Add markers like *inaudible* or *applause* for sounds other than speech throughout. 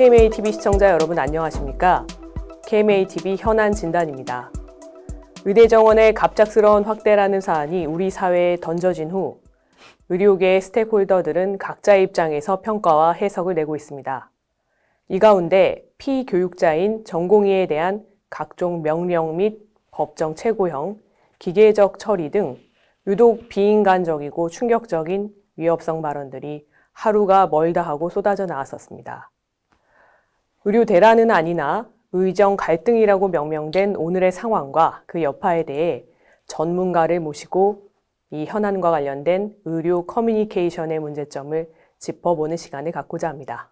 KMA-TV 시청자 여러분 안녕하십니까? KMA-TV 현안 진단입니다. 의대 정원의 갑작스러운 확대라는 사안이 우리 사회에 던져진 후 의료계의 스테이크홀더들은 각자의 입장에서 평가와 해석을 내고 있습니다. 이 가운데 피교육자인 전공의에 대한 각종 명령 및 법정 최고형, 기계적 처리 등 유독 비인간적이고 충격적인 위협성 발언들이 하루가 멀다 하고 쏟아져 나왔었습니다. 의료 대란은 아니나 의정 갈등이라고 명명된 오늘의 상황과 그 여파에 대해 전문가를 모시고 이 현안과 관련된 의료 커뮤니케이션의 문제점을 짚어보는 시간을 갖고자 합니다.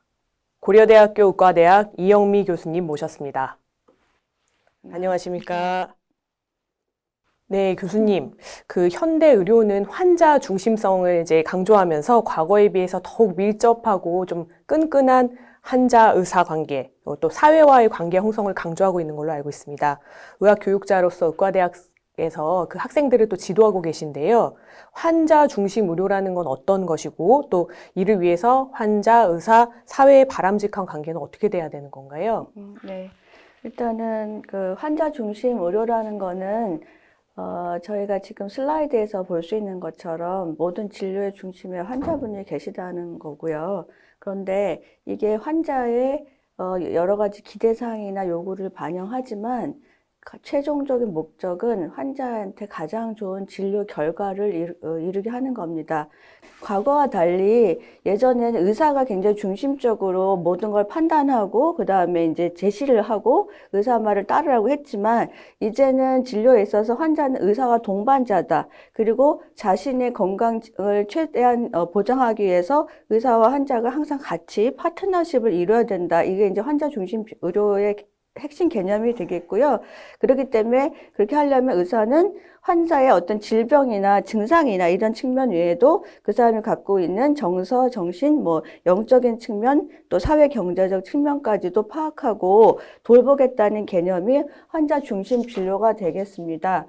고려대학교 의과대학 이영미 교수님 모셨습니다. 안녕하십니까? 네, 교수님. 그 현대 의료는 환자 중심성을 이제 강조하면서 과거에 비해서 더욱 밀접하고 좀 끈끈한 환자 의사 관계, 또 사회와의 관계 형성을 강조하고 있는 걸로 알고 있습니다. 의학 교육자로서 의과대학 에서 그 학생들을 또 지도하고 계신데요. 환자 중심 의료라는 건 어떤 것이고 또 이를 위해서 환자, 의사, 사회의 바람직한 관계는 어떻게 돼야 되는 건가요? 음, 네. 일단은 그 환자 중심 의료라는 거는 어, 저희가 지금 슬라이드에서 볼 수 있는 것처럼 모든 진료의 중심에 환자분이 계시다는 거고요. 그런데 이게 환자의 어, 여러 가지 기대사항이나 요구를 반영하지만 가- 최종적인 목적은 환자한테 가장 좋은 진료 결과를 이루, 어, 이루게 하는 겁니다. 과거와 달리 예전에는 의사가 굉장히 중심적으로 모든 걸 판단하고 그 다음에 이제 제시를 하고 의사 말을 따르라고 했지만 이제는 진료에 있어서 환자는 의사와 동반자다. 그리고 자신의 건강을 최대한 어, 보장하기 위해서 의사와 환자가 항상 같이 파트너십을 이루어야 된다. 이게 이제 환자 중심 의료의 핵심 개념이 되겠고요. 그렇기 때문에 그렇게 하려면 의사는 환자의 어떤 질병이나 증상이나 이런 측면 외에도 그 사람이 갖고 있는 정서, 정신, 뭐 영적인 측면, 또 사회 경제적 측면까지도 파악하고 돌보겠다는 개념이 환자 중심 진료가 되겠습니다.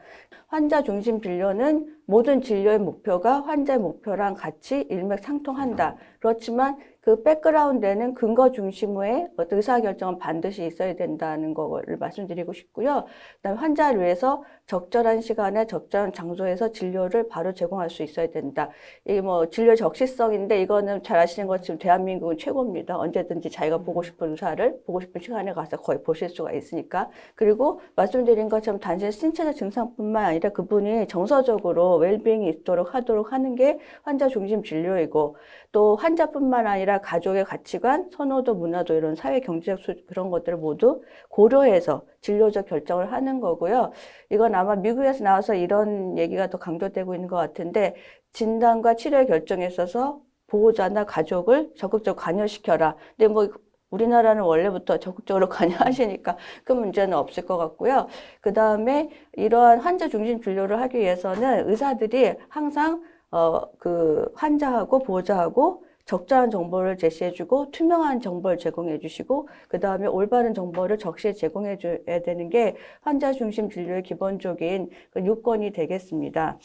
환자 중심 진료는 모든 진료의 목표가 환자의 목표랑 같이 일맥상통한다. 그렇지만 그 백그라운드에는 근거 중심의 의사결정은 반드시 있어야 된다는 거를 말씀드리고 싶고요. 그다음에 환자를 위해서 적절한 시간에 적절한 장소에서 진료를 바로 제공할 수 있어야 된다. 이게 뭐 진료 적시성인데 이거는 잘 아시는 것처럼 대한민국은 최고입니다. 언제든지 자기가 보고 싶은 의사를 보고 싶은 시간에 가서 거의 보실 수가 있으니까. 그리고 말씀드린 것처럼 단지 신체적 증상뿐만 아니라 그분이 정서적으로 웰빙이 있도록 하도록 하는 게 환자 중심 진료이고 또 환자뿐만 아니라 가족의 가치관, 선호도, 문화도 이런 사회 경제적 수, 그런 것들을 모두 고려해서 진료적 결정을 하는 거고요. 이건 아마 미국에서 나와서 이런 얘기가 더 강조되고 있는 것 같은데 진단과 치료의 결정에 있어서 보호자나 가족을 적극적으로 관여시켜라. 근데 뭐 우리나라는 원래부터 적극적으로 *laughs* 관여하시니까 큰 문제는 없을 것 같고요. 그 다음에 이러한 환자 중심 진료를 하기 위해서는 의사들이 항상 어, 그 환자하고 보호자하고 적절한 정보를 제시해주고 투명한 정보를 제공해주시고 그 다음에 올바른 정보를 적시에 제공해줘야 되는 게 환자 중심 진료의 기본적인 그 요건이 되겠습니다.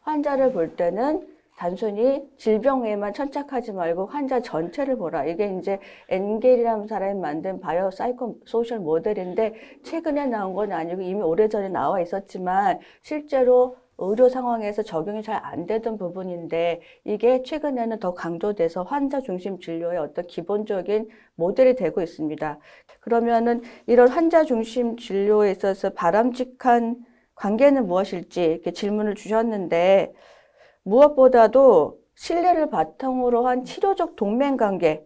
환자를 볼 때는 단순히 질병에만 천착하지 말고 환자 전체를 보라. 이게 이제 엔겔이라는 사람이 만든 바이오 사이코 소셜 모델인데 최근에 나온 건 아니고 이미 오래전에 나와 있었지만 실제로 의료 상황에서 적용이 잘 안 되던 부분인데 이게 최근에는 더 강조돼서 환자 중심 진료의 어떤 기본적인 모델이 되고 있습니다. 그러면은 이런 환자 중심 진료에 있어서 바람직한 관계는 무엇일지 이렇게 질문을 주셨는데 무엇보다도 신뢰를 바탕으로 한 치료적 동맹 관계,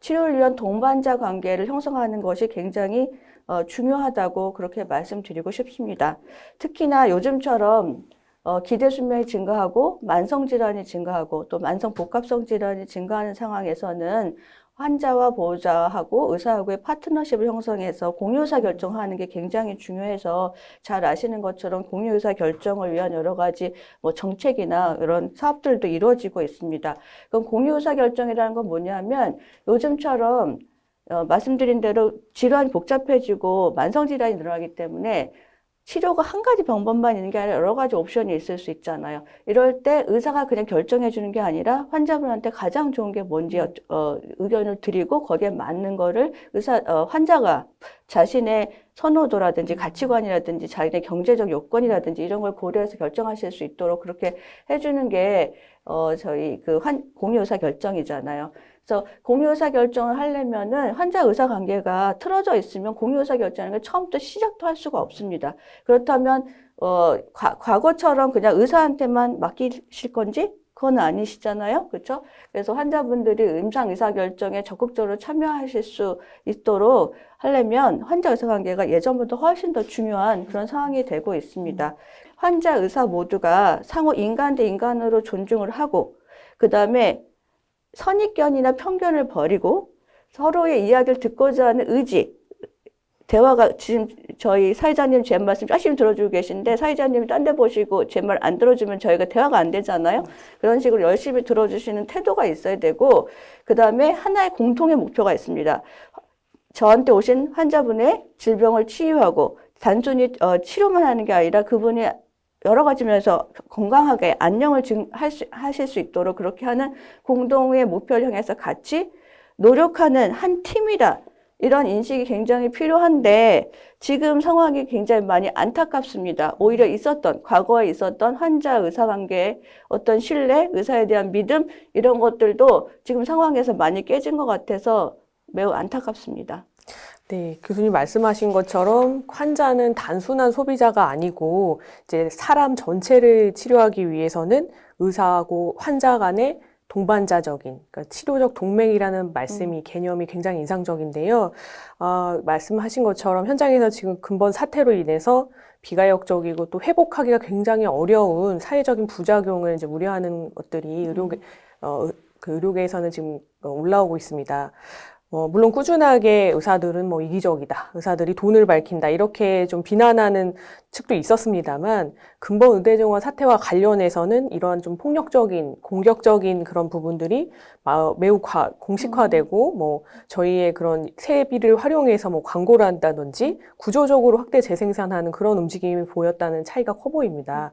치료를 위한 동반자 관계를 형성하는 것이 굉장히 어, 중요하다고 그렇게 말씀드리고 싶습니다. 특히나 요즘처럼 어, 기대 수명이 증가하고 만성 질환이 증가하고 또 만성 복합성 질환이 증가하는 상황에서는 환자와 보호자하고 의사하고의 파트너십을 형성해서 공유의사 결정하는 게 굉장히 중요해서 잘 아시는 것처럼 공유의사 결정을 위한 여러 가지 뭐 정책이나 이런 사업들도 이루어지고 있습니다. 그럼 공유의사 결정이라는 건 뭐냐면 요즘처럼 어, 말씀드린 대로 질환이 복잡해지고 만성 질환이 늘어나기 때문에 치료가 한 가지 방법만 있는 게 아니라 여러 가지 옵션이 있을 수 있잖아요. 이럴 때 의사가 그냥 결정해 주는 게 아니라 환자분한테 가장 좋은 게 뭔지 여- 어, 의견을 드리고 거기에 맞는 거를 의사 어, 환자가 자신의 선호도라든지 가치관이라든지 자기의 경제적 요건이라든지 이런 걸 고려해서 결정하실 수 있도록 그렇게 해주는 게 어, 저희 그 환, 공유의사 결정이잖아요. 그래서 공유의사 결정을 하려면은 환자 의사 관계가 틀어져 있으면 공유의사 결정하는 게 처음부터 시작도 할 수가 없습니다. 그렇다면 어, 과, 과거처럼 그냥 의사한테만 맡기실 건지 그건 아니시잖아요. 그렇죠? 그래서 환자분들이 임상 의사 결정에 적극적으로 참여하실 수 있도록 하려면 환자 의사 관계가 예전보다 훨씬 더 중요한 그런 상황이 되고 있습니다. 환자 의사 모두가 상호 인간 대 인간으로 존중을 하고 그다음에 선입견이나 편견을 버리고 서로의 이야기를 듣고자 하는 의지, 대화가 지금 저희 사회자님 제 말씀 열심히 들어주고 계신데 사회자님이 딴 데 보시고 제 말 안 들어주면 저희가 대화가 안 되잖아요. 그런 식으로 열심히 들어주시는 태도가 있어야 되고 그 다음에 하나의 공통의 목표가 있습니다. 저한테 오신 환자분의 질병을 치유하고 단순히 어, 치료만 하는 게 아니라 그분이 여러 가지 면에서 건강하게 안녕을 하실 수 있도록 그렇게 하는 공동의 목표를 향해서 같이 노력하는 한 팀이다. 이런 인식이 굉장히 필요한데 지금 상황이 굉장히 많이 안타깝습니다. 오히려 있었던 과거에 있었던 환자 의사 관계의 어떤 신뢰, 의사에 대한 믿음 이런 것들도 지금 상황에서 많이 깨진 것 같아서 매우 안타깝습니다. 네, 교수님 말씀하신 것처럼 환자는 단순한 소비자가 아니고 이제 사람 전체를 치료하기 위해서는 의사하고 환자 간의 동반자적인, 그러니까 치료적 동맹이라는 말씀이 개념이 굉장히 인상적인데요. 아, 말씀하신 것처럼 현장에서 지금 근본 사태로 인해서 비가역적이고 또 회복하기가 굉장히 어려운 사회적인 부작용을 이제 우려하는 것들이 의료계, 어, 그 의료계에서는 지금 어, 올라오고 있습니다. 어, 물론 꾸준하게 의사들은 뭐 이기적이다. 의사들이 돈을 밝힌다. 이렇게 좀 비난하는 측도 있었습니다만, 근본 의대정원 사태와 관련해서는 이러한 좀 폭력적인, 공격적인 그런 부분들이 마- 매우 과- 공식화되고, 뭐, 저희의 그런 세비를 활용해서 뭐 광고를 한다든지, 구조적으로 확대 재생산하는 그런 움직임이 보였다는 차이가 커 보입니다.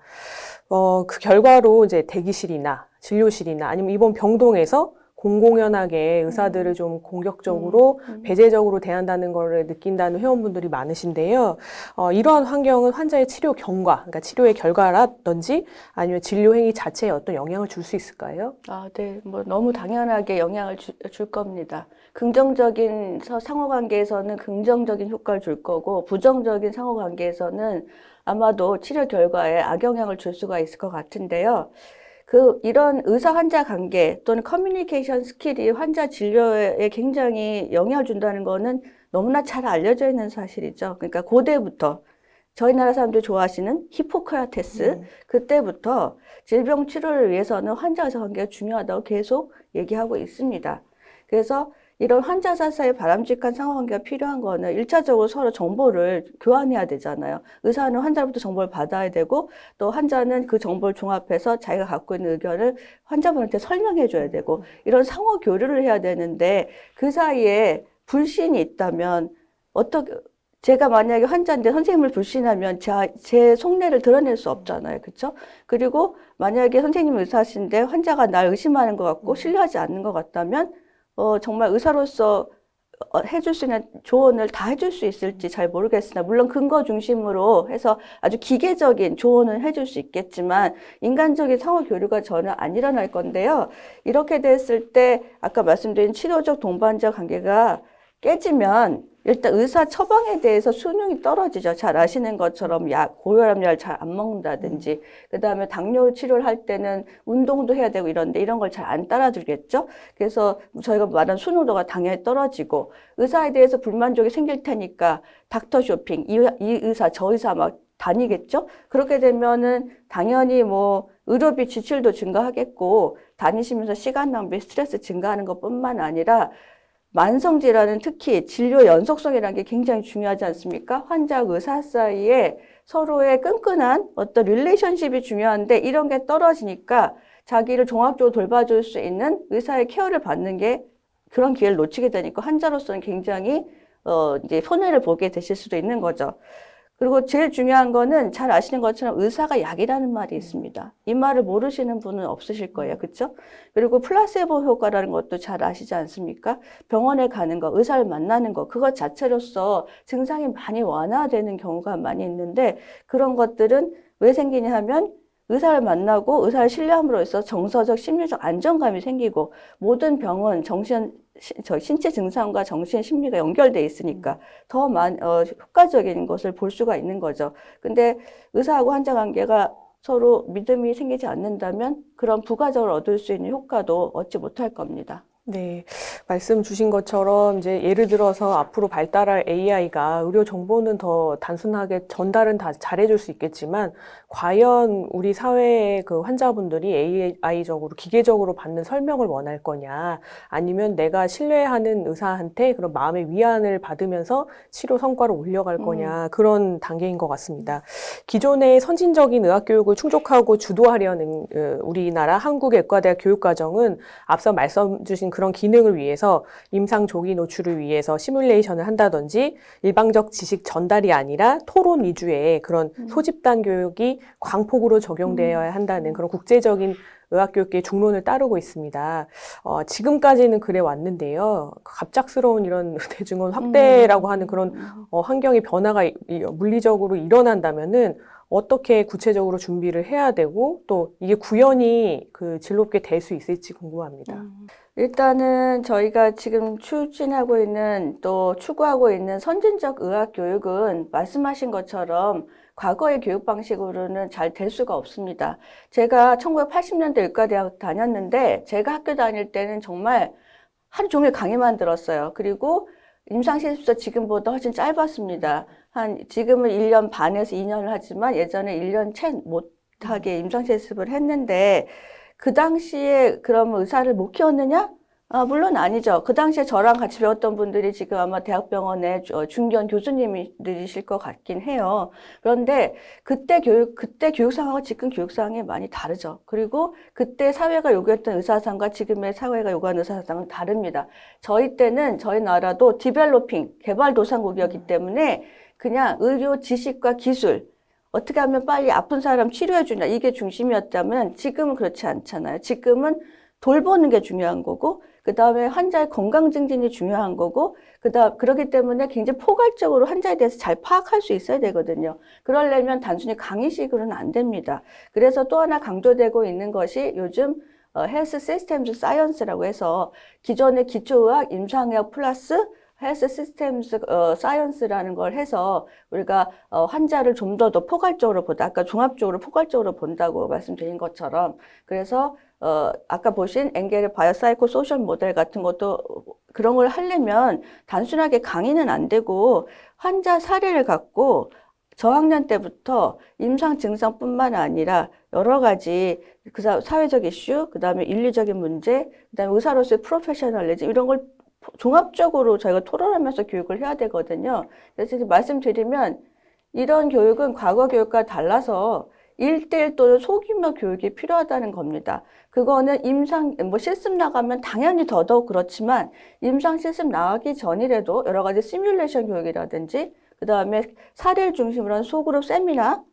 어, 그 결과로 이제 대기실이나 진료실이나 아니면 입원 병동에서 공공연하게 의사들을 좀 공격적으로 음, 음. 배제적으로 대한다는 것을 느낀다는 회원분들이 많으신데요. 어, 이러한 환경은 환자의 치료 경과, 그러니까 치료의 결과라든지 아니면 진료 행위 자체에 어떤 영향을 줄 수 있을까요? 아, 네. 뭐 너무 당연하게 영향을 주, 줄 겁니다. 긍정적인 서- 상호관계에서는 긍정적인 효과를 줄 거고 부정적인 상호관계에서는 아마도 치료 결과에 악영향을 줄 수가 있을 것 같은데요. 그 이런 의사 환자 관계 또는 커뮤니케이션 스킬이 환자 진료에 굉장히 영향을 준다는 거는 너무나 잘 알려져 있는 사실이죠. 그러니까 고대부터 저희 나라 사람들이 좋아하시는 히포크라테스 음. 그때부터 질병 치료를 위해서는 환자 의사 관계가 중요하다고 계속 얘기하고 있습니다. 그래서 이런 환자 사사의 바람직한 상호관계가 필요한 거는 일차적으로 서로 정보를 교환해야 되잖아요. 의사는 환자로부터 정보를 받아야 되고 또 환자는 그 정보를 종합해서 자기가 갖고 있는 의견을 환자분한테 설명해 줘야 되고 이런 상호 교류를 해야 되는데 그 사이에 불신이 있다면 어떻게 제가 만약에 환자인데 선생님을 불신하면 제, 제 속내를 드러낼 수 없잖아요. 그렇죠? 그리고 만약에 선생님 의사신데 환자가 날 의심하는 것 같고 신뢰하지 않는 것 같다면 어, 정말 의사로서 어, 해줄 수 있는 조언을 다 해줄 수 있을지 잘 모르겠으나 물론 근거 중심으로 해서 아주 기계적인 조언은 해줄 수 있겠지만 인간적인 상호 교류가 전혀 안 일어날 건데요. 이렇게 됐을 때 아까 말씀드린 치료적 동반자 관계가 깨지면 일단 의사 처방에 대해서 수능이 떨어지죠. 잘 아시는 것처럼 약, 고혈압 약잘안 먹는다든지, 그 다음에 당뇨 치료를 할 때는 운동도 해야 되고 이런데 이런 걸 잘 안 따라주겠죠. 그래서 저희가 말한 순호도가 당연히 떨어지고, 의사에 대해서 불만족이 생길 테니까 닥터 쇼핑, 이, 이 의사, 저 의사 막 다니겠죠. 그렇게 되면은 당연히 뭐 의료비 지출도 증가하겠고, 다니시면서 시간 낭비, 스트레스 증가하는 것 뿐만 아니라 만성 질환은 특히 진료 연속성이라는 게 굉장히 중요하지 않습니까? 환자 의사 사이에 서로의 끈끈한 어떤 릴레이션십이 중요한데 이런 게 떨어지니까 자기를 종합적으로 돌봐줄 수 있는 의사의 케어를 받는 게 그런 기회를 놓치게 되니까 환자로서는 굉장히 어 이제 손해를 보게 되실 수도 있는 거죠. 그리고 제일 중요한 거는 잘 아시는 것처럼 의사가 약이라는 말이 있습니다. 이 말을 모르시는 분은 없으실 거예요. 그렇죠? 그리고 플라세보 효과라는 것도 잘 아시지 않습니까? 병원에 가는 거, 의사를 만나는 거, 그것 자체로서 증상이 많이 완화되는 경우가 많이 있는데 그런 것들은 왜 생기냐 하면 의사를 만나고 의사를 신뢰함으로써 정서적, 심리적 안정감이 생기고 모든 병은 정신, 시- 저 신체 증상과 정신, 심리가 연결돼 있으니까 더 많, 어, 효과적인 것을 볼 수가 있는 거죠. 근데 의사하고 환자 관계가 서로 믿음이 생기지 않는다면 그런 부가적으로 얻을 수 있는 효과도 얻지 못할 겁니다. 네, 말씀 주신 것처럼 이제 예를 들어서 앞으로 발달할 AI가 의료 정보는 더 단순하게 전달은 다 잘해줄 수 있겠지만 과연 우리 사회의 그 환자분들이 AI적으로 기계적으로 받는 설명을 원할 거냐 아니면 내가 신뢰하는 의사한테 그런 마음의 위안을 받으면서 치료 성과를 올려갈 거냐 그런 단계인 것 같습니다. 기존의 선진적인 의학 교육을 충족하고 주도하려는 어, 우리나라 한국외과대학 교육과정은 앞서 말씀 주신 그런 기능을 위해서 임상 조기 노출을 위해서 시뮬레이션을 한다든지 일방적 지식 전달이 아니라 토론 위주의 그런 소집단 교육이 광폭으로 적용되어야 한다는 그런 국제적인 의학교육계의 중론을 따르고 있습니다. 어, 지금까지는 그래 왔는데요. 갑작스러운 이런 *laughs* 대중원 확대라고 하는 그런 어, 환경의 변화가 이- 이- 물리적으로 일어난다면은 어떻게 구체적으로 준비를 해야 되고 또 이게 구현이 그 즐겁게 될 수 있을지 궁금합니다. 일단은 저희가 지금 추진하고 있는 또 추구하고 있는 선진적 의학 교육은 말씀하신 것처럼 과거의 교육 방식으로는 잘 될 수가 없습니다. 제가 1980년대 의과대학 다녔는데 제가 학교 다닐 때는 정말 하루 종일 강의만 들었어요. 그리고 임상실습서 지금보다 훨씬 짧았습니다. 한 지금은 1년 반에서 2년을 하지만 예전에 1년 채 못하게 임상 실습을 했는데 그 당시에 그럼 의사를 못 키웠느냐? 아, 물론 아니죠. 그 당시에 저랑 같이 배웠던 분들이 지금 아마 대학병원의 주- 어, 중견 교수님들이실 것 같긴 해요. 그런데 그때 교육, 그때 교육상하고 지금 교육상이 많이 다르죠. 그리고 그때 사회가 요구했던 의사상과 지금의 사회가 요구하는 의사상은 다릅니다. 저희 때는 저희 나라도 디벨로핑, 개발도상국이었기 때문에 그냥 의료 지식과 기술, 어떻게 하면 빨리 아픈 사람 치료해 주냐, 이게 중심이었다면 지금은 그렇지 않잖아요. 지금은 돌보는 게 중요한 거고, 그 다음에 환자의 건강 증진이 중요한 거고, 그 다음, 그렇기 때문에 굉장히 포괄적으로 환자에 대해서 잘 파악할 수 있어야 되거든요. 그러려면 단순히 강의식으로는 안 됩니다. 그래서 또 하나 강조되고 있는 것이 요즘 어, 헬스 시스템즈 사이언스라고 해서 기존의 기초의학, 임상의학 플러스 헬스 시스템즈 어, 사이언스라는 걸 해서 우리가 어, 환자를 좀 더 더 포괄적으로 보다 아까 종합적으로 포괄적으로 본다고 말씀드린 것처럼 그래서 어, 아까 보신 엥겔의 바이오사이코 소셜 모델 같은 것도 그런 걸 하려면 단순하게 강의는 안 되고 환자 사례를 갖고 저학년 때부터 임상 증상뿐만 아니라 여러 가지 그 사- 사회적 이슈, 그 다음에 윤리적인 문제, 그 다음에 의사로서의 프로페셔널리즘 이런 걸 종합적으로 저희가 토론하면서 교육을 해야 되거든요. 그래서 말씀드리면 이런 교육은 과거 교육과 달라서 일대일 또는 소규모 교육이 필요하다는 겁니다. 그거는 임상, 뭐 실습 나가면 당연히 더더욱 그렇지만 임상 실습 나가기 전이라도 여러 가지 시뮬레이션 교육이라든지 그 다음에 사례를 중심으로 한 소그룹 세미나,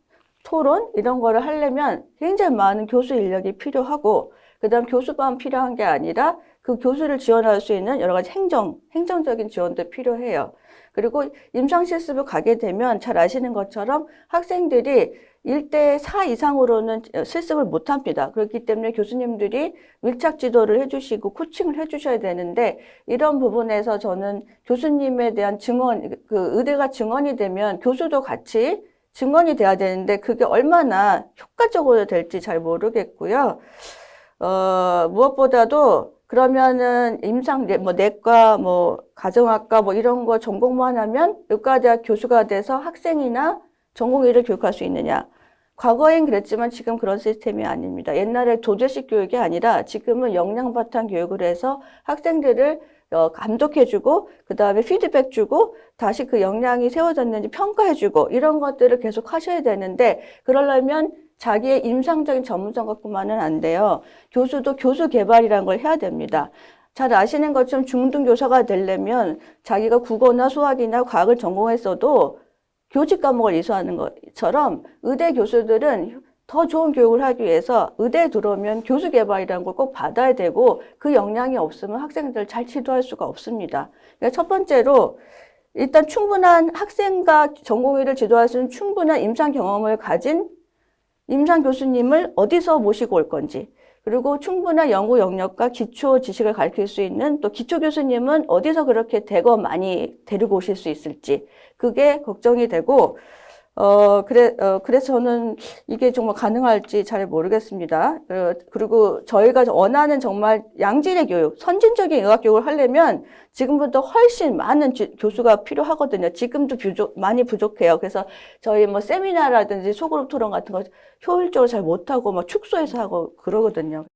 토론 이런 거를 하려면 굉장히 많은 교수 인력이 필요하고 그 다음 교수만 필요한 게 아니라 그 교수를 지원할 수 있는 여러 가지 행정, 행정적인 지원도 필요해요. 그리고 임상 실습을 가게 되면 잘 아시는 것처럼 학생들이 1대 4 이상으로는 실습을 못 합니다. 그렇기 때문에 교수님들이 밀착 지도를 해주시고 코칭을 해주셔야 되는데 이런 부분에서 저는 교수님에 대한 증언, 그 의대가 증언이 되면 교수도 같이 증언이 돼야 되는데 그게 얼마나 효과적으로 될지 잘 모르겠고요. 어, 무엇보다도 그러면은 임상 뭐 내과 뭐 가정학과 뭐 이런 거 전공만 하면 의과대학 교수가 돼서 학생이나 전공의를 교육할 수 있느냐? 과거엔 그랬지만 지금 그런 시스템이 아닙니다. 옛날에 도제식 교육이 아니라 지금은 역량 바탕 교육을 해서 학생들을 어, 감독해주고 그 다음에 피드백 주고 다시 그 역량이 세워졌는지 평가해주고 이런 것들을 계속 하셔야 되는데 그러려면 자기의 임상적인 전문성뿐만은 안 돼요. 교수도 교수 개발이라는 걸 해야 됩니다. 잘 아시는 것처럼 중등 교사가 되려면 자기가 국어나 수학이나 과학을 전공했어도 교직 과목을 이수하는 것처럼 의대 교수들은 더 좋은 교육을 하기 위해서 의대에 들어오면 교수 개발이라는 걸 꼭 받아야 되고 그 역량이 없으면 학생들 잘 지도할 수가 없습니다. 그러니까 첫 번째로 일단 충분한 학생과 전공의를 지도할 수 있는 충분한 임상 경험을 가진 임상 교수님을 어디서 모시고 올 건지 그리고 충분한 연구 영역과 기초 지식을 가르칠 수 있는 또 기초 교수님은 어디서 그렇게 대거 많이 데리고 오실 수 있을지 그게 걱정이 되고 어 그래 어 그래서 저는 이게 정말 가능할지 잘 모르겠습니다. 어, 그리고 저희가 원하는 정말 양질의 교육, 선진적인 의학 교육을 하려면 지금부터 훨씬 많은 지- 교수가 필요하거든요. 지금도 부족, 많이 부족해요. 그래서 저희 뭐 세미나라든지 소그룹 토론 같은 거 효율적으로 잘 못하고 막 축소해서 하고 그러거든요.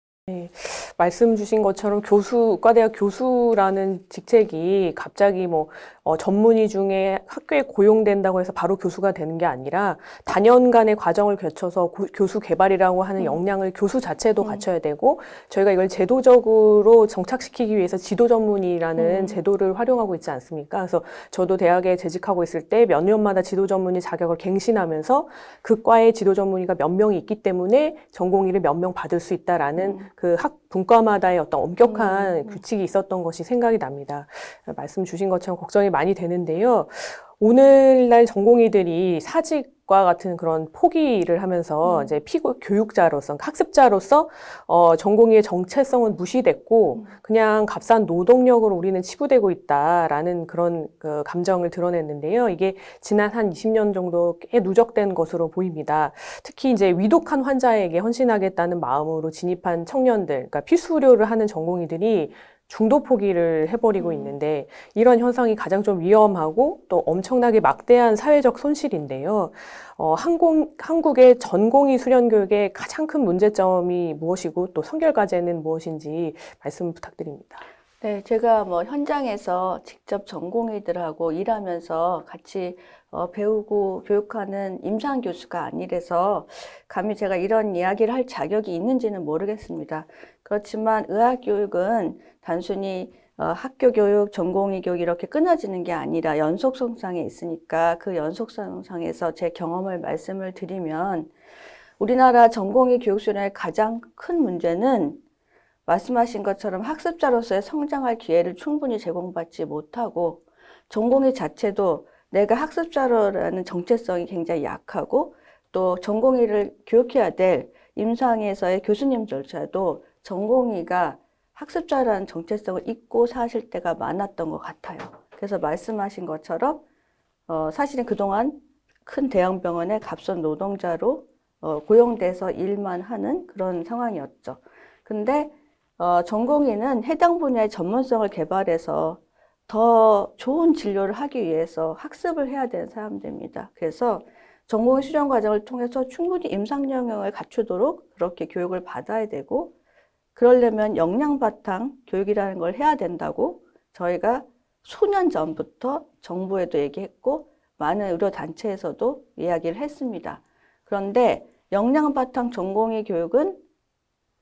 말씀 주신 것처럼 교수, 과대학 교수라는 직책이 갑자기 뭐 어, 전문의 중에 학교에 고용된다고 해서 바로 교수가 되는 게 아니라 다년간의 과정을 거쳐서 고- 교수 개발이라고 하는 음. 역량을 교수 자체도 음. 갖춰야 되고 저희가 이걸 제도적으로 정착시키기 위해서 지도 전문의라는 음. 제도를 활용하고 있지 않습니까? 그래서 저도 대학에 재직하고 있을 때 몇 년마다 지도 전문의 자격을 갱신하면서 그 과에 지도 전문의가 몇 명이 있기 때문에 전공의를 몇 명 받을 수 있다라는 음. 그 학 분과마다의 어떤 엄격한 음, 음. 규칙이 있었던 것이 생각이 납니다. 말씀 주신 것처럼 걱정이 많이 되는데요. 오늘날 전공의들이 사직 과 같은 그런 포기를 하면서 음. 이제 피고 교육자로서 학습자로서 어, 전공의의 정체성은 무시됐고 음. 그냥 값싼 노동력으로 우리는 치부되고 있다라는 그런 그 감정을 드러냈는데요. 이게 지난 한 20년 정도에 누적된 것으로 보입니다. 특히 이제 위독한 환자에게 헌신하겠다는 마음으로 진입한 청년들, 그러니까 필수 의료를 하는 전공의들이 중도 포기를 해버리고 음. 있는데 이런 현상이 가장 좀 위험하고 또 엄청나게 막대한 사회적 손실인데요. 어, 항공, 한국의 전공의 수련 교육의 가장 큰 문제점이 무엇이고 또 선결 과제는 무엇인지 말씀 부탁드립니다. 네, 제가 뭐 현장에서 직접 전공의들하고 일하면서 같이 어, 배우고 교육하는 임상 교수가 아니라서 감히 제가 이런 이야기를 할 자격이 있는지는 모르겠습니다. 그렇지만 의학 교육은 단순히 어, 학교 교육, 전공의 교육 이렇게 끊어지는 게 아니라 연속성상에 있으니까 그 연속성상에서 제 경험을 말씀을 드리면 우리나라 전공의 교육 수련의 가장 큰 문제는 말씀하신 것처럼 학습자로서의 성장할 기회를 충분히 제공받지 못하고 전공의 자체도 내가 학습자로라는 정체성이 굉장히 약하고 또 전공의를 교육해야 될 임상에서의 교수님조차도 전공의가 학습자라는 정체성을 잊고 사실 때가 많았던 것 같아요. 그래서 말씀하신 것처럼 어, 사실은 그동안 큰 대형 병원의 값선 노동자로 어, 고용돼서 일만 하는 그런 상황이었죠. 근데 어, 전공의는 해당 분야의 전문성을 개발해서 더 좋은 진료를 하기 위해서 학습을 해야 되는 사람들입니다. 그래서 전공의 수련 과정을 통해서 충분히 임상 영역을 갖추도록 그렇게 교육을 받아야 되고 그러려면 역량 바탕 교육이라는 걸 해야 된다고 저희가 수년 전부터 정부에도 얘기했고 많은 의료 단체에서도 이야기를 했습니다. 그런데 역량 바탕 전공의 교육은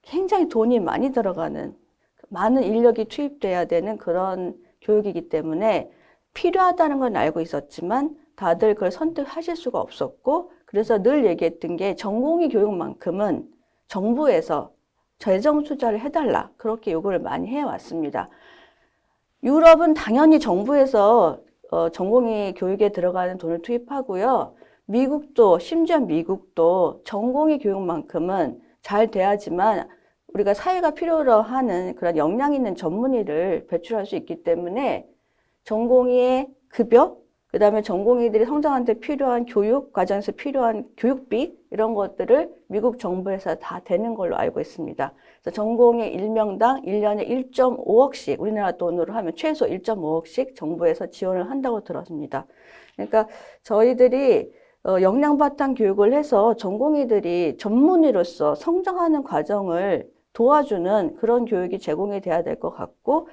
굉장히 돈이 많이 들어가는 많은 인력이 투입돼야 되는 그런 교육이기 때문에 필요하다는 건 알고 있었지만 다들 그걸 선택하실 수가 없었고 그래서 늘 얘기했던 게 전공의 교육만큼은 정부에서 재정 투자를 해달라 그렇게 요구를 많이 해왔습니다. 유럽은 당연히 정부에서 어, 전공의 교육에 들어가는 돈을 투입하고요. 미국도 심지어 미국도 전공의 교육만큼은 잘 돼야지만 우리가 사회가 필요로 하는 그런 역량 있는 전문의를 배출할 수 있기 때문에 전공의의 급여, 그 다음에 전공의들이 성장하는데 필요한 교육, 과정에서 필요한 교육비, 이런 것들을 미국 정부에서 다 되는 걸로 알고 있습니다. 그래서 전공의 일명당 1년에 1.5억씩, 우리나라 돈으로 하면 최소 1.5억씩 정부에서 지원을 한다고 들었습니다. 그러니까 저희들이 어, 역량 바탕 교육을 해서 전공의들이 전문의로서 성장하는 과정을 도와주는 그런 교육이 제공이 돼야 될 것 같고,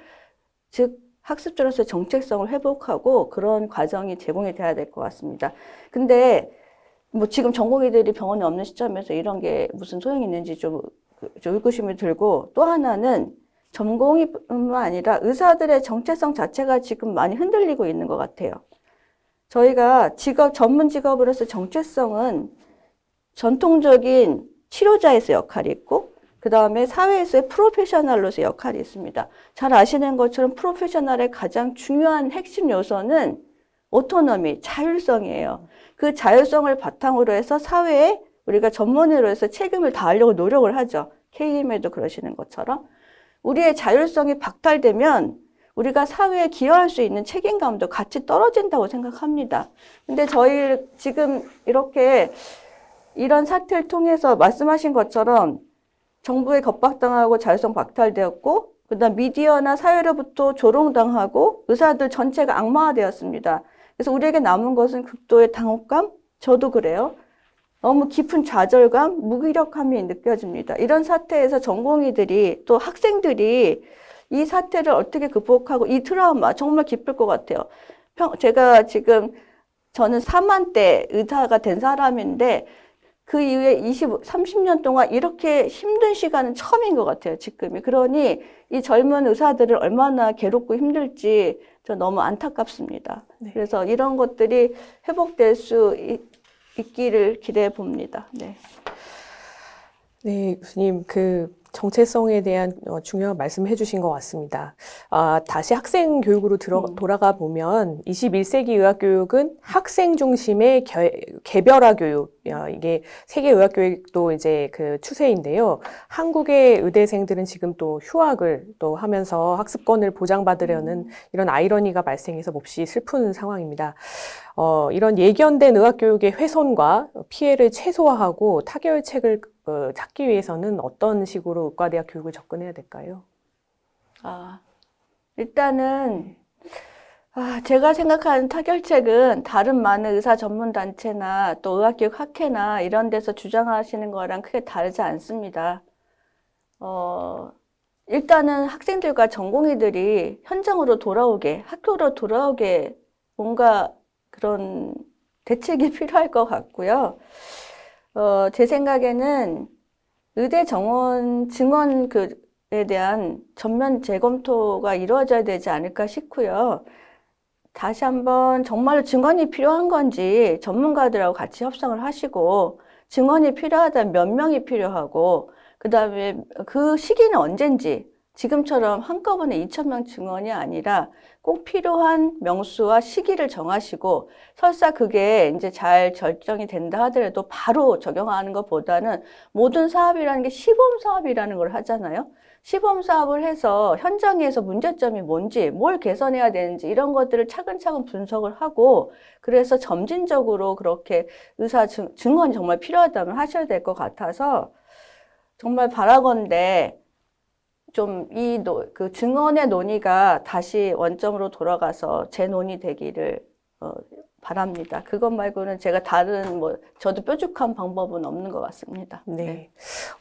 즉, 학습자로서의 정체성을 회복하고 그런 과정이 제공이 돼야 될 것 같습니다. 근데 뭐 지금 전공의들이 병원에 없는 시점에서 이런 게 무슨 소용이 있는지 좀, 그- 좀 의구심이 들고 또 하나는 전공의뿐만 아니라 의사들의 정체성 자체가 지금 많이 흔들리고 있는 것 같아요. 저희가 직업, 전문 직업으로서 정체성은 전통적인 치료자에서 역할이 있고, 그 다음에 사회에서의 프로페셔널로서 역할이 있습니다. 잘 아시는 것처럼 프로페셔널의 가장 중요한 핵심 요소는 오토노미, 자율성이에요. 그 자율성을 바탕으로 해서 사회에 우리가 전문의로 해서 책임을 다하려고 노력을 하죠. KM에도 그러시는 것처럼. 우리의 자율성이 박탈되면 우리가 사회에 기여할 수 있는 책임감도 같이 떨어진다고 생각합니다. 근데 저희 지금 이렇게 이런 사태를 통해서 말씀하신 것처럼 정부에 겁박당하고 자율성 박탈되었고, 그 다음 미디어나 사회로부터 조롱당하고 의사들 전체가 악마화되었습니다. 그래서 우리에게 남은 것은 극도의 당혹감? 저도 그래요. 너무 깊은 좌절감, 무기력함이 느껴집니다. 이런 사태에서 전공의들이 또 학생들이 이 사태를 어떻게 극복하고 이 트라우마 정말 기쁠 것 같아요. 평, 제가 지금 저는 3만 대 의사가 된 사람인데 그 이후에 20, 30년 동안 이렇게 힘든 시간은 처음인 것 같아요, 지금이. 그러니 이 젊은 의사들을 얼마나 괴롭고 힘들지 저 너무 안타깝습니다. 네. 그래서 이런 것들이 회복될 수 있, 있기를 기대해 봅니다. 네. 네, 교수님, 그 정체성에 대한 어, 중요한 말씀 해 주신 것 같습니다. 아, 다시 학생 교육으로 들어, 음. 돌아가 보면 21세기 의학 교육은 학생 중심의 개, 개별화 교육, 어, 이게 세계 의학 교육도 이제 그 추세인데요. 한국의 의대생들은 지금 또 휴학을 또 하면서 학습권을 보장받으려는 이런 아이러니가 발생해서 몹시 슬픈 상황입니다. 어, 이런 예견된 의학 교육의 훼손과 피해를 최소화하고 타결책을 어, 찾기 위해서는 어떤 식으로 의과대학 교육을 접근해야 될까요? 아, 일단은, 아, 제가 생각하는 타결책은 다른 많은 의사 전문 단체나 또 의학교육 학회나 이런 데서 주장하시는 거랑 크게 다르지 않습니다. 어, 일단은 학생들과 전공의들이 현장으로 돌아오게, 학교로 돌아오게 뭔가 그런 대책이 *laughs* 필요할 것 같고요. 어, 제 생각에는 의대 정원 증원 그에 대한 전면 재검토가 이루어져야 되지 않을까 싶고요. 다시 한번 정말로 증언이 필요한 건지 전문가들하고 같이 협상을 하시고 증언이 필요하다면 몇 명이 필요하고 그다음에 그 시기는 언젠지 지금처럼 한꺼번에 2,000명 증언이 아니라 꼭 필요한 명수와 시기를 정하시고 설사 그게 이제 잘 결정이 된다 하더라도 바로 적용하는 것보다는 모든 사업이라는 게 시범 사업이라는 걸 하잖아요. 시범 사업을 해서 현장에서 문제점이 뭔지, 뭘 개선해야 되는지 이런 것들을 차근차근 분석을 하고 그래서 점진적으로 그렇게 의사 증, 증언이 정말 필요하다면 하셔야 될 것 같아서 정말 바라건대 좀 이 그 증언의 논의가 다시 원점으로 돌아가서 재논의 되기를 어, 바랍니다. 그것 말고는 제가 다른 뭐 저도 뾰족한 방법은 없는 것 같습니다. 네.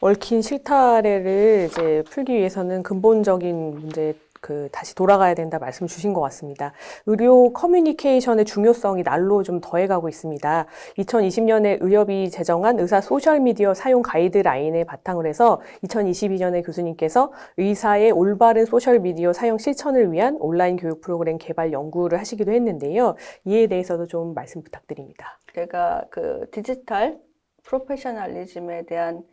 얽힌 실타래를 이제 풀기 위해서는 근본적인 문제 그 다시 돌아가야 된다 말씀 주신 것 같습니다. 의료 커뮤니케이션의 중요성이 날로 좀 더해가고 있습니다. 2020년에 의협이 제정한 의사 소셜미디어 사용 가이드라인에 바탕을 해서 2022년에 교수님께서 의사의 올바른 소셜미디어 사용 실천을 위한 온라인 교육 프로그램 개발 연구를 하시기도 했는데요. 이에 대해서도 좀 말씀 부탁드립니다. 제가 그 디지털 프로페셔널리즘에 대한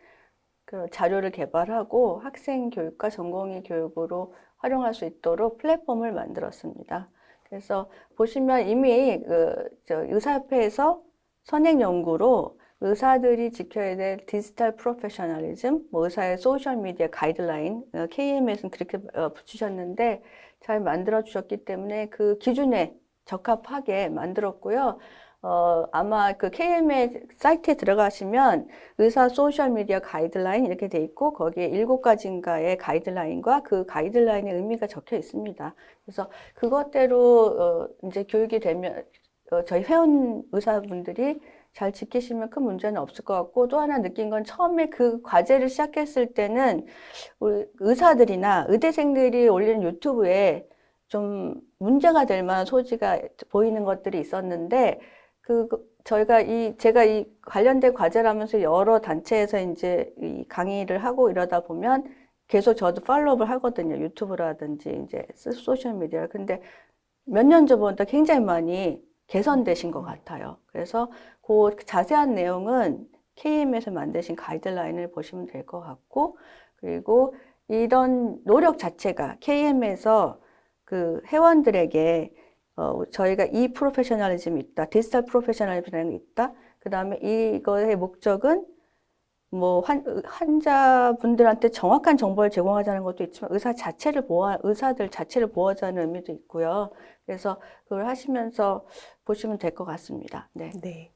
그 자료를 개발하고 학생 교육과 전공의 교육으로 활용할 수 있도록 플랫폼을 만들었습니다. 그래서 보시면 이미 그저 의사협회에서 선행 연구로 의사들이 지켜야 될 디지털 프로페셔널리즘, 뭐 의사의 소셜 미디어 가이드라인, 어, KM에서는 그렇게 어, 붙이셨는데 잘 만들어 주셨기 때문에 그 기준에 적합하게 만들었고요. 어, 아마 그 KM의 사이트에 들어가시면 의사 소셜미디어 가이드라인 이렇게 돼 있고 거기에 일곱 가지인가의 가이드라인과 그 가이드라인의 의미가 적혀 있습니다. 그래서 그것대로 어, 이제 교육이 되면 어, 저희 회원 의사분들이 잘 지키시면 큰 문제는 없을 것 같고 또 하나 느낀 건 처음에 그 과제를 시작했을 때는 우리 의사들이나 의대생들이 올리는 유튜브에 좀 문제가 될 만한 소지가 보이는 것들이 있었는데 그 저희가 이 제가 이 관련된 과제라면서 여러 단체에서 이제 이 강의를 하고 이러다 보면 계속 저도 팔로우를 하거든요. 유튜브라든지 이제 소셜 미디어. 근데 몇 년 전보다 굉장히 많이 개선되신 것 같아요. 그래서 그 자세한 내용은 KM에서 만드신 가이드라인을 보시면 될 것 같고, 그리고 이런 노력 자체가 KM에서 그 회원들에게 어, 저희가 이 프로페셔널리즘이 있다, 디지털 프로페셔널리즘이라는 게 있다. 그 다음에 이거의 목적은 뭐 환, 환자분들한테 정확한 정보를 제공하자는 것도 있지만 의사 자체를 보호, 의사들 자체를 보호하자는 의미도 있고요. 그래서 그걸 하시면서 보시면 될 것 같습니다. 네. 네.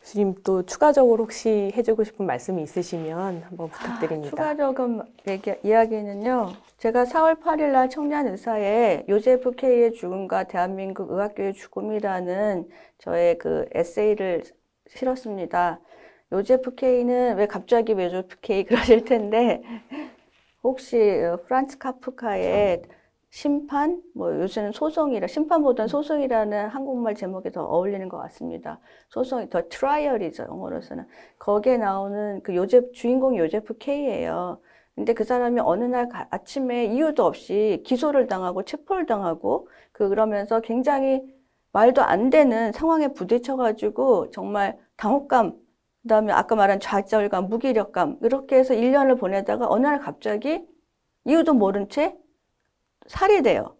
교수님 또 추가적으로 혹시 해주고 싶은 말씀이 있으시면 한번 부탁드립니다. 아, 추가적인 얘기, 이야기는요. 제가 4월 8일 날 청년 의사의 요제프 K의 죽음과 대한민국 의학교의 죽음이라는 저의 그 에세이를 실었습니다. 요제프 K는 왜 갑자기 왜 요제프 K 그러실 텐데 혹시 어, 프란츠 카프카의 심판, 뭐 요새는 소송이라 심판보다는 소송이라는 한국말 제목이 더 어울리는 것 같습니다. 소송이 더 트라이얼이죠 영어로서는 거기에 나오는 그 요제 주인공이 요제프 K예요. 근데 그 사람이 어느 날 가- 아침에 이유도 없이 기소를 당하고 체포를 당하고 그 그러면서 굉장히 말도 안 되는 상황에 부딪혀가지고 정말 당혹감, 그다음에 아까 말한 좌절감, 무기력감 이렇게 해서 1년을 보내다가 어느 날 갑자기 이유도 모른 채 살이 돼요.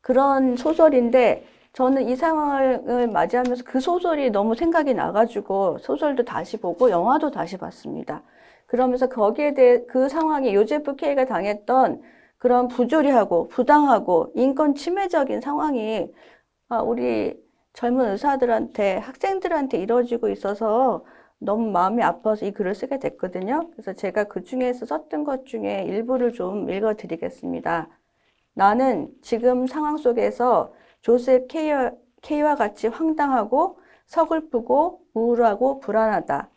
그런 소설인데 저는 이 상황을 맞이하면서 그 소설이 너무 생각이 나가지고 소설도 다시 보고 영화도 다시 봤습니다. 그러면서 거기에 대해 그 상황이 요제프 K가 당했던 그런 부조리하고 부당하고 인권 침해적인 상황이 아, 우리 젊은 의사들한테 학생들한테 이루어지고 있어서 너무 마음이 아파서 이 글을 쓰게 됐거든요. 그래서 제가 그 중에서 썼던 것 중에 일부를 좀 읽어드리겠습니다. 나는 지금 상황 속에서 조셉 K와 같이 황당하고 서글프고 우울하고 불안하다.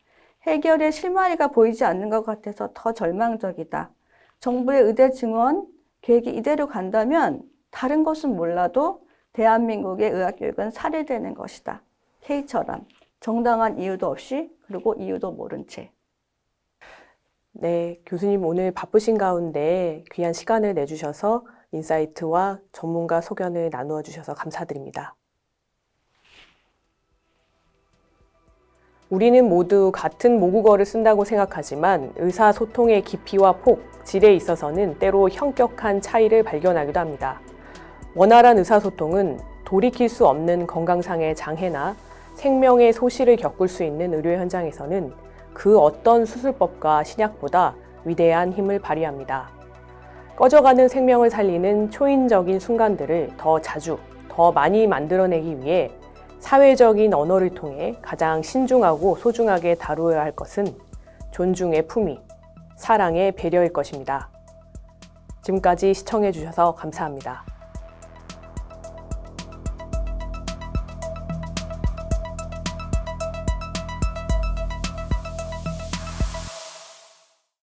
해결의 실마리가 보이지 않는 것 같아서 더 절망적이다. 정부의 의대 증원 계획이 이대로 간다면 다른 것은 몰라도 대한민국의 의학교육은 살해되는 것이다. K처럼 정당한 이유도 없이 그리고 이유도 모른 채. 네, 교수님 오늘 바쁘신 가운데 귀한 시간을 내주셔서 인사이트와 전문가 소견을 나누어 주셔서 감사드립니다. 우리는 모두 같은 모국어를 쓴다고 생각하지만 의사소통의 깊이와 폭, 질에 있어서는 때로 현격한 차이를 발견하기도 합니다. 원활한 의사소통은 돌이킬 수 없는 건강상의 장애나 생명의 소실을 겪을 수 있는 의료 현장에서는 그 어떤 수술법과 신약보다 위대한 힘을 발휘합니다. 꺼져가는 생명을 살리는 초인적인 순간들을 더 자주, 더 많이 만들어내기 위해 사회적인 언어를 통해 가장 신중하고 소중하게 다루어야 할 것은 존중의 품위, 사랑의 배려일 것입니다. 지금까지 시청해 주셔서 감사합니다.